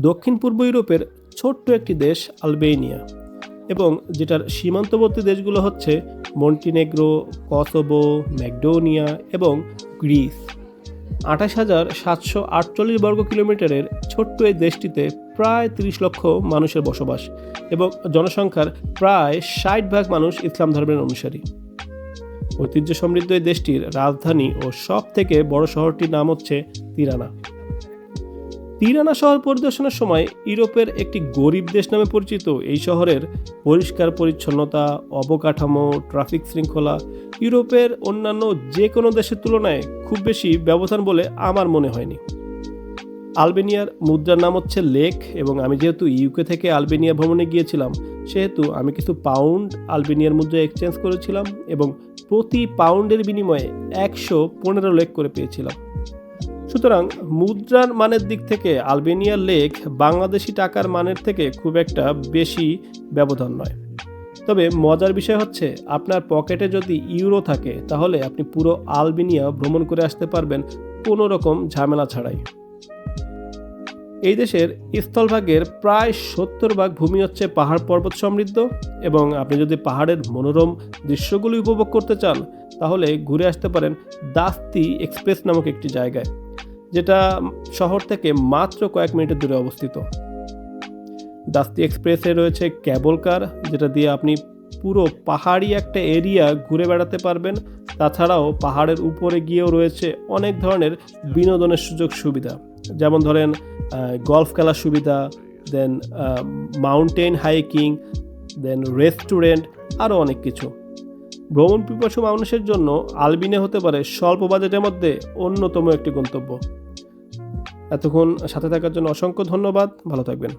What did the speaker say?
দক্ষিণ পূর্ব ইউরোপের ছোট্ট একটি দেশ আলবেনিয়া এবং যেটার সীমান্তবর্তী দেশগুলো হচ্ছে মন্টিনেগ্রো, কসোভো, ম্যাকডোনিয়া এবং গ্রিস। আঠাশ হাজার সাতশো আটচল্লিশ বর্গ কিলোমিটারের ছোট্ট এই দেশটিতে প্রায় তিরিশ লক্ষ মানুষের বসবাস এবং জনসংখ্যার প্রায় ষাট ভাগ মানুষ ইসলাম ধর্মের অনুসারী। ঐতিহ্য সমৃদ্ধ এই দেশটির রাজধানী ও সব থেকে বড় শহরটির নাম হচ্ছে তিরানা। তিরানা শহর পরিদর্শনের সময় ইউরোপের একটি গরিব দেশ নামে পরিচিত এই শহরের পরিষ্কার পরিচ্ছন্নতা, অবকাঠামো, ট্রাফিক শৃঙ্খলা ইউরোপের অন্যান্য যে কোনো দেশের তুলনায় খুব বেশি ব্যবধান বলে আমার মনে হয়নি। আলবেনিয়ার মুদ্রার নাম হচ্ছে লেক এবং আমি যেহেতু ইউকে থেকে আলবেনিয়া ভ্রমণে গিয়েছিলাম, সেহেতু আমি কিছু পাউন্ড আলবেনিয়ার মুদ্রা এক্সচেঞ্জ করেছিলাম এবং প্রতি পাউন্ডের বিনিময়ে একশো পনেরো লেক করে পেয়েছিলাম। সুতরাং মুদ্রার মানের দিক থেকে আলবেনিয়ার লেক বাংলাদেশি টাকার মানের থেকে খুব একটা বেশি ব্যবধান নয়। তবে মজার বিষয় হচ্ছে, আপনার পকেটে যদি ইউরো থাকে, তাহলে আপনি পুরো আলবেনিয়া ভ্রমণ করে আসতে পারবেন কোনো রকম ঝামেলা ছাড়াই। এই দেশের স্থলভাগের প্রায় সত্তর ভাগ ভূমি হচ্ছে পাহাড় পর্বত সমৃদ্ধ এবং আপনি যদি পাহাড়ের মনোরম দৃশ্যগুলি উপভোগ করতে চান, তাহলে ঘুরে আসতে পারেন দাস্তি এক্সপ্রেস নামক একটি জায়গায়। যেটা শহর থেকে মাত্র কয়েক মিনিটের দূরে অবস্থিত। দাস্তি এক্সপ্রেসে রয়েছে ক্যাবল কার, যেটা দিয়ে আপনি পুরো পাহাড়ি একটা এরিয়া ঘুরে বেড়াতে পারবেন। তাছাড়াও পাহাড়ের উপরে গিয়েও রয়েছে অনেক ধরনের বিনোদনের সুযোগ সুবিধা। যেমন ধরেন গলফ খেলার সুবিধা, then mountain hiking, then, restaurant, আরও অনেক কিছু। ভ্রমণ পিপাসু মানুষের জন্য আলবিনে হতে পারে স্বল্প বাজেটের মধ্যে অন্যতম একটি গন্তব্য। এতক্ষণ সাথে থাকার জন্য অসংখ্য ধন্যবাদ। ভালো থাকবেন।